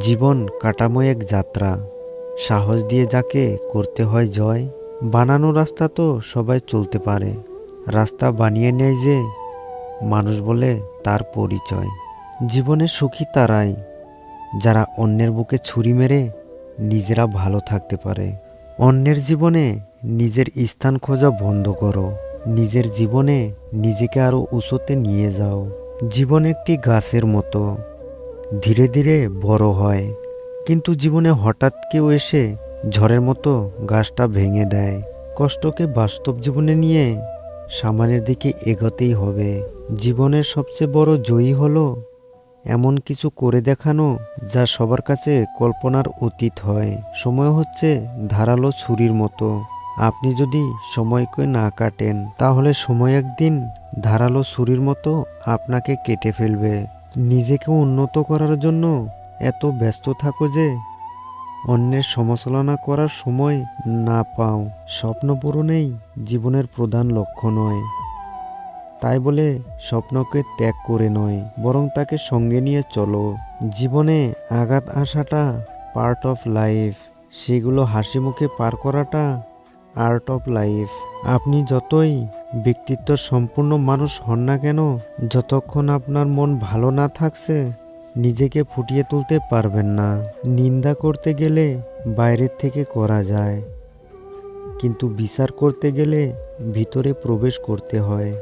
জীবন কাটাময় এক যাত্রা। সাহস দিয়ে যাকে করতে হয় জয়। বানানো রাস্তা তো সবাই চলতে পারে। রাস্তা বানিয়ে নেয় যে মানুষ বলে তার পরিচয়। জীবনে সুখী তারাই। যারা অন্যের বুকে ছুরি মেরে নিজেরা ভালো থাকতে পারে। অন্যের জীবনে নিজের স্থান খোঁজা বন্ধ করো। নিজের জীবনে নিজেকে আরও উঁচুতে নিয়ে যাও। জীবন একটি গাছের মতো। ধীরে ধীরে বড় হয়। কিন্তু জীবনে হঠাৎ কেউ এসে ঝড়ের মতো গাছটা ভেঙে দেয়। কষ্টকে বাস্তব জীবনে নিয়ে সামনের দিকে এগোতেই হবে। জীবনের সবচেয়ে বড় জয়ী হলো এমন কিছু করে দেখানো যা সবার কাছে কল্পনার অতীত হয়। সময় হচ্ছে ধারালো ছুরির মতো। আপনি যদি সময়কে না কাটেন, তাহলে সময় একদিন ধারালো ছুরির মতো আপনাকে কেটে ফেলবে। নিজেকে উন্নত করার জন্য এত ব্যস্ত থাকো যে অন্যের সমালোচনা করার সময় না পাও। স্বপ্ন পূরণেই জীবনের প্রধান লক্ষ্য নয়। তাই বলে স্বপ্নকে ত্যাগ করে নয়, বরং তাকে সঙ্গে নিয়ে চলো। জীবনে আঘাত আসাটা পার্ট অফ লাইফ সেগুলো হাসি মুখে পার করাটা আর্ট অফ লাইফ আপনি যতই ব্যক্তিত্ব সম্পূর্ণ মানুষ হন না কেন? যতক্ষণ আপনার মন ভালো না থাকছে, নিজেকে ফুটিয়ে তুলতে পারবেন না। নিন্দা করতে গেলে বাইরের থেকে করা যায়। কিন্তু বিচার করতে গেলে ভিতরে প্রবেশ করতে হয়।